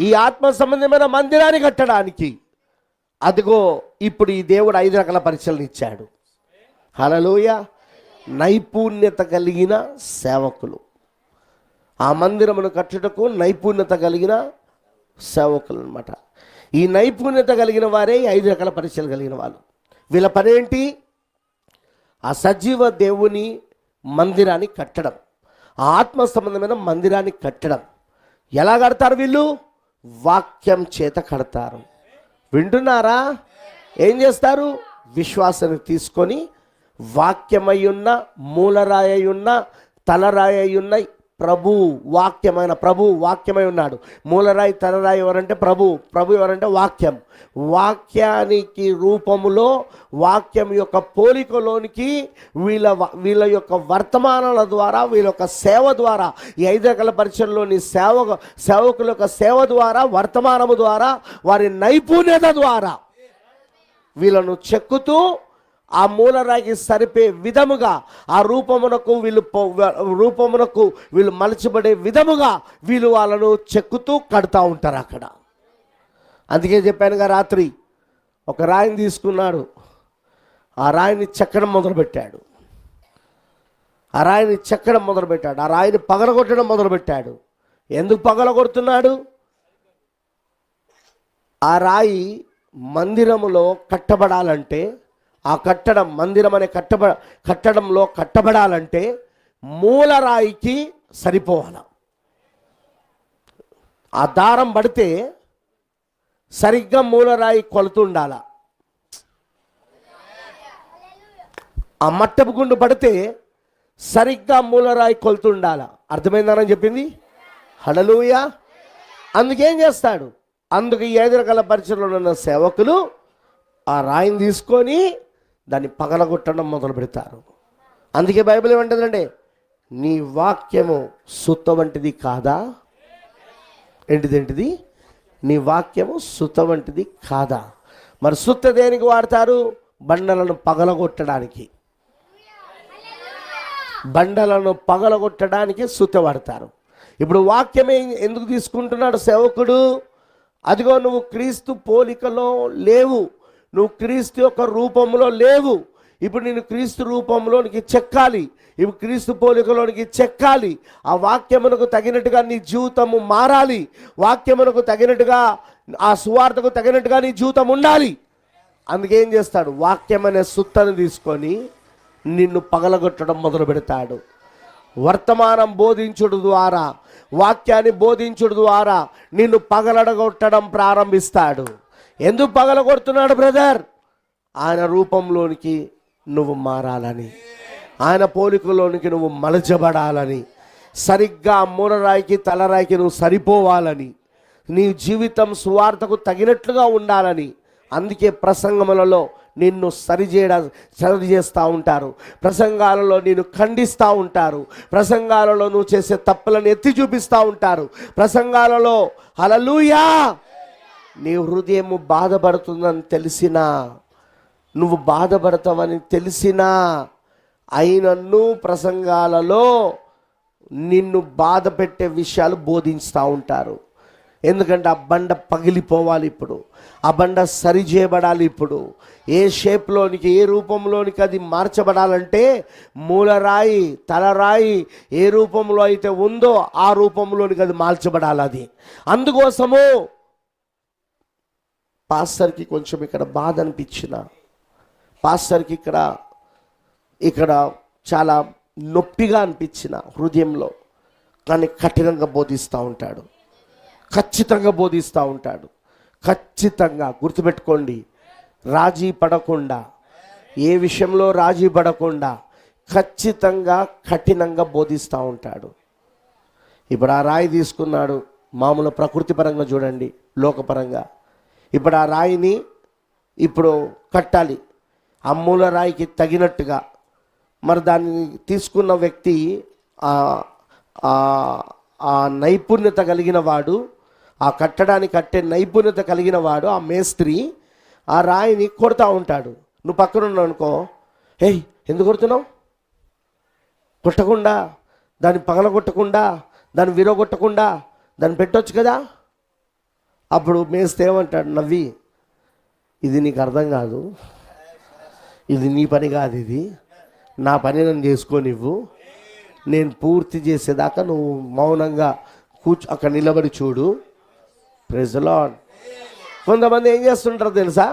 ఈ ఆత్మ సంబంధమైన మందిరాన్ని కట్టడానికి. అదిగో ఇప్పుడు ఈ దేవుడు ఐదు రకాల పరీక్షలు ఇచ్చాడు. హలలోయ నైపుణ్యత కలిగిన సేవకులు. ఆ మందిరమును కట్టుటకు నైపుణ్యత కలిగిన సేవకులు అనమాట ఈ నైపుణ్యత కలిగిన వారే ఐదు రకాల పరీక్షలు కలిగిన వాళ్ళు. వీళ్ళ పనేంటి? ఆ సజీవ దేవుని మందిరాన్ని కట్టడం. ఆ ఆత్మ సంబంధమైన మందిరాన్ని కట్టడం. ఎలా కడతారు వీళ్ళు? వాక్యం చేత కడతారు. వింటున్నారా? ఏం చేస్తారు? విశ్వాసాన్ని తీసుకొని వాక్యమై ఉన్న మూలరాయి ఉన్న తలరాయ ఉన్న ప్రభు వాక్యమైన ప్రభు వాక్యమై ఉన్నాడు. మూలరాయి తలరాయి ఎవరంటే ప్రభు ప్రభు ఎవరంటే వాక్యం. వాక్యానికి రూపములో వాక్యం యొక్క పోలికలోనికి వీళ్ళ వ- వీళ్ళ యొక్క వర్తమానాల ద్వారా వీళ్ళ యొక్క సేవ ద్వారా ఈ పరిచయంలోని సేవ సేవకుల యొక్క సేవ ద్వారా వర్తమానము ద్వారా వారి నైపుణ్యత ద్వారా వీళ్ళను చెక్కుతూ ఆ మూలరాయికి సరిపే విధముగా ఆ రూపమునకు వీళ్ళు రూపమునకు వీళ్ళు మలచబడే విధముగా వీళ్ళు వాళ్ళను చెక్కుతూ కడతా ఉంటారు అక్కడ. అందుకే చెప్పానుగా రాత్రి ఒక రాయిని తీసుకున్నాడు. ఆ రాయిని చెక్కడం మొదలుపెట్టాడు. ఆ రాయిని చెక్కడం మొదలుపెట్టాడు. ఆ రాయిని పగలగొట్టడం మొదలుపెట్టాడు. ఎందుకు పగలగొడుతున్నాడు? ఆ రాయి మందిరములో కట్టబడాలంటే ఆ కట్టడం మందిరం అనే కట్టబ కట్టడంలో కట్టబడాలంటే మూలరాయికి సరిపోవాల. ఆ దారం పడితే సరిగ్గా మూలరాయి కొలుతుండాల ఆ మట్టపు గుండు పడితే సరిగ్గా మూలరాయి కొలుతుండాల అర్థమైందని చెప్పింది? హడలుయ అందుకేం చేస్తాడు? అందుకు ఈ ఐదు రకాల పరిచయంలో ఉన్న సేవకులు ఆ రాయిని తీసుకొని దాన్ని పగలగొట్టడం మొదలు పెడతారు. అందుకే బైబిల్ ఏమంటుందండి నీ వాక్యము సుత్త వంటిది కాదా? ఏంటిది ఏంటిది? నీ వాక్యము సుత వంటిది కాదా? మరి సుత్త దేనికి వాడతారు? బండలను పగలగొట్టడానికి. బండలను పగలగొట్టడానికి సుత్త వాడతారు. ఇప్పుడు వాక్యమే ఎందుకు తీసుకుంటున్నాడు సేవకుడు? అదిగో నువ్వు క్రీస్తు పోలికలో లేవు. నువ్వు క్రీస్తు యొక్క రూపంలో లేవు. ఇప్పుడు నేను క్రీస్తు రూపంలోనికి చెక్కాలి. ఇవి క్రీస్తు పోలికలోనికి చెక్కాలి. ఆ వాక్యమునకు తగినట్టుగా నీ జీవితము మారాలి. వాక్యమునకు తగినట్టుగా ఆ సువార్తకు తగినట్టుగా నీ జీవితం ఉండాలి. అందుకేం చేస్తాడు? వాక్యం అనే సుత్తను తీసుకొని నిన్ను పగలగొట్టడం మొదలు పెడతాడు. వర్తమానం బోధించుడు ద్వారా వాక్యాన్ని బోధించుడు ద్వారా నిన్ను పగలడగొట్టడం ప్రారంభిస్తాడు. ఎందుకు పగలగొడుతున్నాడు బ్రదర్? ఆయన రూపంలోనికి నువ్వు మారాలని. ఆయన పోలికలోనికి నువ్వు మలచబడాలని. సరిగ్గా మూలరాయికి తలరాయికి నువ్వు సరిపోవాలని. నీ జీవితం సువార్తకు తగినట్లుగా ఉండాలని. అందుకే ప్రసంగములలో నిన్ను సరిచేయడం సరి చేస్తూ ఉంటారు. ప్రసంగాలలో నేను ఖండిస్తూ ఉంటారు. ప్రసంగాలలో నువ్వు చేసే తప్పులను ఎత్తి చూపిస్తూ ఉంటారు. ప్రసంగాలలో అలలుయా నీ హృదయము బాధపడుతుందని తెలిసినా నువ్వు బాధపడతావని తెలిసినా అయినన్ను ప్రసంగాలలో నిన్ను బాధ పెట్టే విషయాలు బోధిస్తూ ఉంటారు. ఎందుకంటే ఆ బండ పగిలిపోవాలి ఇప్పుడు. ఆ బండ సరి చేయబడాలి ఇప్పుడు. ఏ షేప్లోనికి ఏ రూపంలోనికి అది మార్చబడాలంటే మూలరాయి తలరాయి ఏ రూపంలో అయితే ఉందో ఆ రూపంలోనికి అది మార్చబడాలి అది. అందుకోసము పాస్టర్కి కొంచెం ఇక్కడ బాధ అనిపించిన పాస్టర్కి ఇక్కడ ఇక్కడ చాలా నొప్పిగా అనిపించిన హృదయంలో కానీ కఠినంగా బోధిస్తూ ఉంటాడు. ఖచ్చితంగా బోధిస్తూ ఉంటాడు. ఖచ్చితంగా గుర్తుపెట్టుకోండి రాజీ పడకుండా ఏ విషయంలో రాజీ పడకుండా ఖచ్చితంగా కఠినంగా బోధిస్తూ ఉంటాడు. ఇప్పుడు ఆ రాయి తీసుకున్నాడు మామూలు ప్రకృతి పరంగా చూడండి లోకపరంగా. ఇప్పుడు ఆ రాయిని ఇప్పుడు కట్టాలి. ఆ మూల రాయికి తగినట్టుగా. మరి దాన్ని తీసుకున్న వ్యక్తి ఆ- ఆ- నైపుణ్యత కలిగిన వాడు ఆ కట్టడానికి కట్టే నైపుణ్యత కలిగిన వాడు ఆ మేస్త్రి ఆ రాయిని కొడతా ఉంటాడు. నువ్వు పక్కన అనుకో ఏయ్ ఎందుకు కొడుతున్నావు? కొట్టకుండా దాన్ని పగలగొట్టకుండా దాన్ని విరగొట్టకుండా దాన్ని పెట్టొచ్చు కదా? అప్పుడు మేస్తే ఏమంటాడు నవ్వి ఇది నీకు అర్థం కాదు. ఇది నీ పని కాదు ఇది. నా పని నన్ను చేసుకోనివ్వు. నేను పూర్తి చేసేదాకా నువ్వు మౌనంగా కూర్చు అక్కడ నిలబడి చూడు. ప్రెజలాడ్ కొంతమంది ఏం చేస్తుంటారు తెలుసా?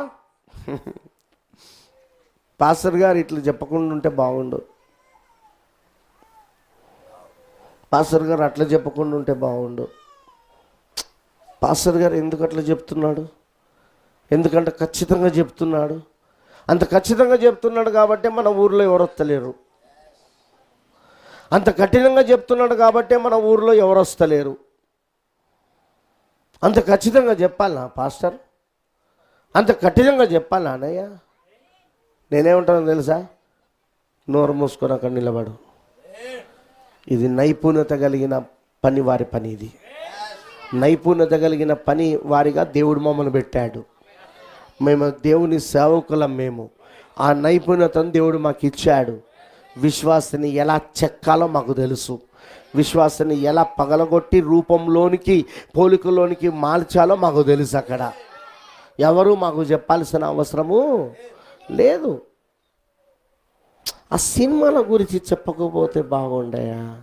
పాస్టర్ గారు ఇట్లా చెప్పకుండా ఉంటే బాగుండు. పాస్టర్ గారు అట్లా చెప్పకుండా ఉంటే బాగుండు. పాస్టర్ గారు ఎందుకు అట్లా చెప్తున్నాడు? ఎందుకంటే ఖచ్చితంగా చెప్తున్నాడు. అంత ఖచ్చితంగా చెప్తున్నాడు కాబట్టి మన ఊర్లో ఎవరు వస్తలేరు. అంత కఠినంగా చెప్తున్నాడు కాబట్టే మన ఊర్లో ఎవరు వస్తలేరు. అంత ఖచ్చితంగా చెప్పాలా పాస్టర్? అంత కఠినంగా చెప్పాలా అన్నయ్య? నేనేమంటాను తెలుసా? నోరు మూసుకొని అక్కడ నిలబడు. ఇది నైపుణ్యత కలిగిన పని వారి పని ఇది. నైపుణ్యత కలిగిన పని వారిగా దేవుడు మమ్మల్ని పెట్టాడు. మేము దేవుని సేవకులం మేము. ఆ నైపుణ్యతను దేవుడు మాకు ఇచ్చాడు. విశ్వాసని ఎలా చెక్కాలో మాకు తెలుసు. విశ్వాసని ఎలా పగలగొట్టి రూపంలోనికి పోలికలోనికి మార్చాలో మాకు తెలుసు అక్కడ. ఎవరు మాకు చెప్పాల్సిన అవసరము లేదు. ఆ సినిమాల గురించి చెప్పకపోతే బాగుండయా?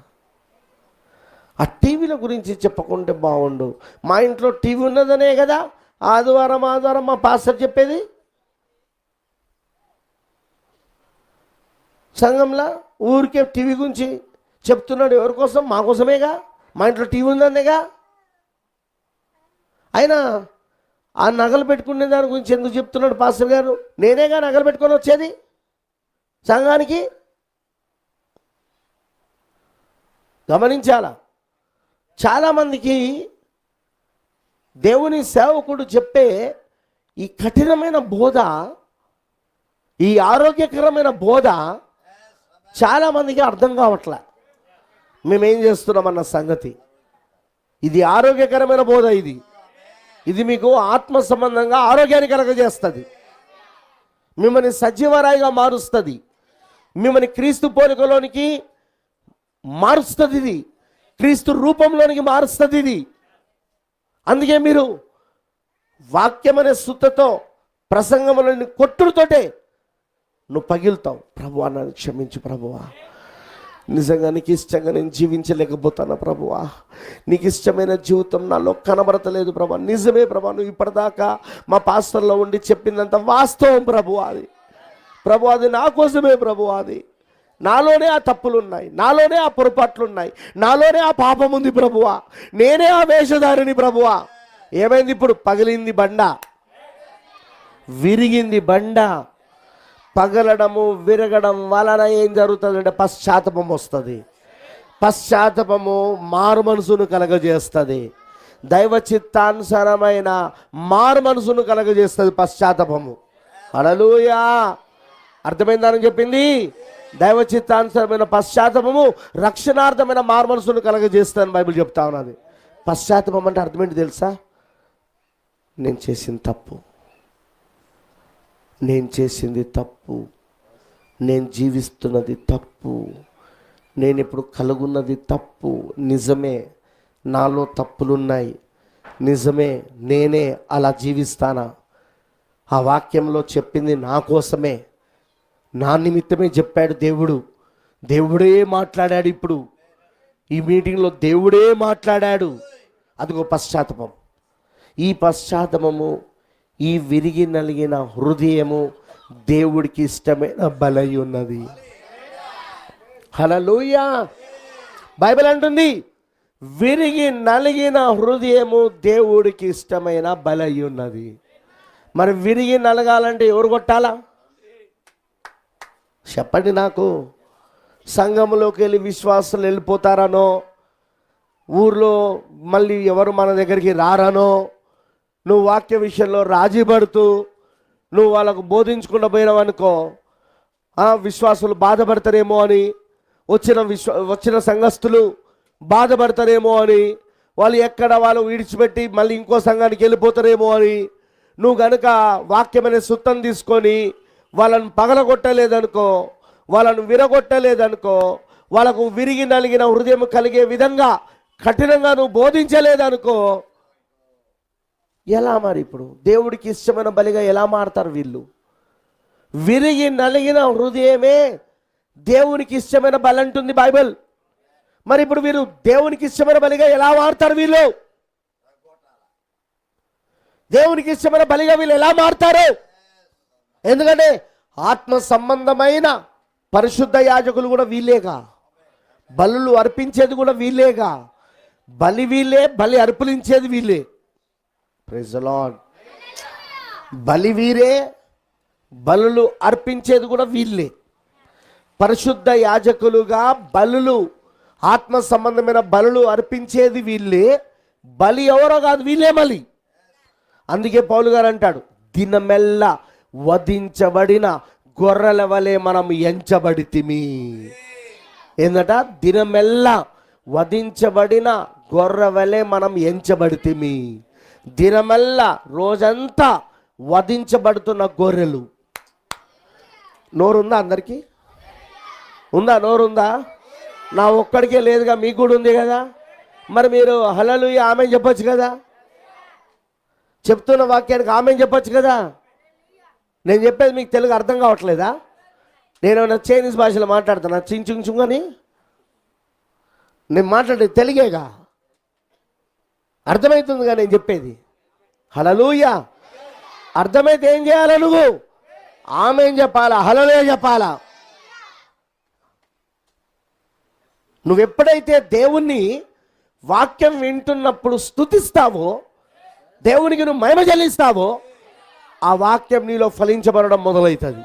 ఆ టీవీల గురించి చెప్పకుంటే బాగుండు. మా ఇంట్లో టీవీ ఉన్నదనే కదా ఆదివారం ఆదివారం మా పాస్టర్ చెప్పేది? సంఘంలో ఊరికే టీవీ గురించి చెప్తున్నాడు ఎవరి కోసం? మా కోసమేగా? మా ఇంట్లో టీవీ ఉందనేగా? అయినా ఆ నగలు పెట్టుకునే దాని గురించి ఎందుకు చెప్తున్నాడు పాస్టర్ గారు? నేనేగా నగలు పెట్టుకొని వచ్చేది? సంఘానికి? గమనించాలా? చాలామందికి దేవుని సేవకుడు చెప్పే ఈ కఠినమైన బోధ ఈ ఆరోగ్యకరమైన బోధ చాలామందికి అర్థం కావట్లే. మేమేం చేస్తున్నామన్న సంగతి? ఇది ఆరోగ్యకరమైన బోధ ఇది. ఇది మీకు ఆత్మ సంబంధంగా ఆరోగ్యాన్ని కలగజేస్తుంది. మిమ్మల్ని సజీవరాయిగా మారుస్తుంది. మిమ్మల్ని క్రీస్తు పోలికలోనికి మారుస్తుంది ఇది. క్రీస్తు రూపంలోనికి మారుస్తుంది ఇది. అందుకే మీరు వాక్యం అనే శుద్ధతో ప్రసంగంలోని కొట్టుడుతోటే నువ్వు పగిలుతావు. ప్రభువా నన్ను క్షమించు ప్రభువా. నిజంగా నీకు ఇష్టంగా నేను జీవించలేకపోతాను ప్రభువా? నీకు ఇష్టమైన జీవితం నాలో కనబడతలేదు ప్రభా నిజమే ప్రభా నువ్వు ఇప్పటిదాకా మా పాస్టర్లో ఉండి చెప్పిందంత వాస్తవం ప్రభు అది. ప్రభు అది నా కోసమే ప్రభు అది. నాలోనే ఆ తప్పులు ఉన్నాయి నాలోనే ఆ పొరపాట్లు ఉన్నాయి నాలోనే ఆ పాపం ఉంది ప్రభువా. నేనే ఆ వేషధారిని ప్రభువా. ఏమైంది ఇప్పుడు? పగిలింది బండ. విరిగింది బండ. పగలడము విరగడం వలన ఏం జరుగుతుందంటే పశ్చాత్తపం వస్తుంది. పశ్చాత్తపము మారు మనసును కలగజేస్తుంది. దైవ చిత్తానుసారమైన మారు మనసును కలగజేస్తుంది పశ్చాత్తపము. అడలుయా అర్థమైందని చెప్పింది? దైవచిత్తానుసరమైన పశ్చాత్తాపము రక్షణార్థమైన మారు కలగజేస్తానని బైబిల్ చెప్తా ఉన్నది. పశ్చాత్తాపం అంటే అర్థమేంటి తెలుసా? నేను చేసిన తప్పు. నేను చేసింది తప్పు. నేను జీవిస్తున్నది తప్పు. నేను ఇప్పుడు కలుగున్నది తప్పు. నిజమే. నాలో తప్పులున్నాయి. నిజమే. నేనే అలా జీవిస్తానా? ఆ వాక్యంలో చెప్పింది నా కోసమే. నా నిమిత్తమే చెప్పాడు దేవుడు. దేవుడే మాట్లాడాడు ఇప్పుడు. ఈ మీటింగ్లో దేవుడే మాట్లాడాడు. అదిగో పశ్చాత్తాపం. ఈ పశ్చాత్తాపము ఈ విరిగి నలిగిన హృదయము దేవుడికి ఇష్టమైన బలై ఉన్నది హలలోయ బైబిల్ అంటుంది విరిగి నలిగిన హృదయము దేవుడికి ఇష్టమైన బలై ఉన్నది మరి విరిగి నలగాలంటే ఎవరు కొట్టాలా? చెప్పండి నాకు. సంఘంలోకి వెళ్ళి విశ్వాసాలు వెళ్ళిపోతారనో ఊర్లో మళ్ళీ ఎవరు మన దగ్గరికి రారనో నువ్వు వాక్య విషయంలో రాజీ పడుతూ నువ్వు వాళ్ళకు బోధించకుండా పోయినావనుకో ఆ విశ్వాసులు బాధపడతారేమో అని వచ్చిన విశ్వ వచ్చిన సంఘస్థులు బాధపడతారేమో అని వాళ్ళు ఎక్కడ వాళ్ళు విడిచిపెట్టి మళ్ళీ ఇంకో సంఘానికి వెళ్ళిపోతారేమో అని నువ్వు గనుక వాక్యమనే సుత్తం తీసుకొని వాళ్ళని పగలగొట్టలేదనుకో వాళ్ళను విరగొట్టలేదనుకో వాళ్ళకు విరిగి నలిగిన హృదయం కలిగే విధంగా కఠినంగా నువ్వు బోధించలేదనుకో ఎలా మరి ఇప్పుడు? దేవుడికి ఇష్టమైన బలిగా ఎలా మారుతారు వీళ్ళు? విరిగి నలిగిన హృదయమే దేవునికి ఇష్టమైన బలి అంటుంది బైబిల్. మరి ఇప్పుడు వీరు దేవునికి ఇష్టమైన బలిగా ఎలా మారుతారు వీళ్ళు? దేవునికి ఇష్టమైన బలిగా వీళ్ళు ఎలా మారుతారు? ఎందుకంటే ఆత్మ సంబంధమైన పరిశుద్ధ యాజకులు కూడా వీళ్ళేగా. బలులు అర్పించేది కూడా వీళ్ళేగా. బలి వీళ్ళే బలి అర్పించేది వీళ్ళే. ప్రెజలాడ్ బలి వీరే బలులు అర్పించేది కూడా వీళ్ళే. పరిశుద్ధ యాజకులుగా బలులు ఆత్మ సంబంధమైన బలులు అర్పించేది వీళ్ళే. బలి ఎవరో కాదు వీళ్ళే మళ్ళీ. అందుకే పౌలు గారు అంటాడు దినమెల్లా వధించబడిన గొర్రెల వలె మనం ఎంచబడితిమి. ఏందట? దినమెల్లా వధించబడిన గొర్రె వలె మనం ఎంచబడితిమి. దినమెల్లా రోజంతా వధించబడుతున్న గొర్రెలు. నోరుందా అందరికీ? ఉందా? నోరుందా? నా ఒక్కడికే లేదుగా మీకు కూడా ఉంది కదా? మరి మీరు హలలు ఆమె చెప్పొచ్చు కదా? చెప్తున్న వాక్యానికి ఆమె చెప్పొచ్చు కదా? నేను చెప్పేది మీకు తెలుగు అర్థం కావట్లేదా? నేను చైనీస్ భాషలో మాట్లాడుతున్నా? చింగ్ చుంగ్ అని? నేను మాట్లాడేది తెలుగేగా? అర్థమవుతుందిగా నేను చెప్పేది? హలలుయ అర్థమైతే ఏం చేయాలా నువ్వు? ఆమె ఏం చెప్పాలా? హలలే చెప్పాలా? నువ్వు ఎప్పుడైతే దేవుణ్ణి వాక్యం వింటున్నప్పుడు స్తుతిస్తావో దేవునికి నువ్వు మహిమ చెల్లిస్తావో ఆ వాక్యం నీలో ఫలించబడడం మొదలవుతుంది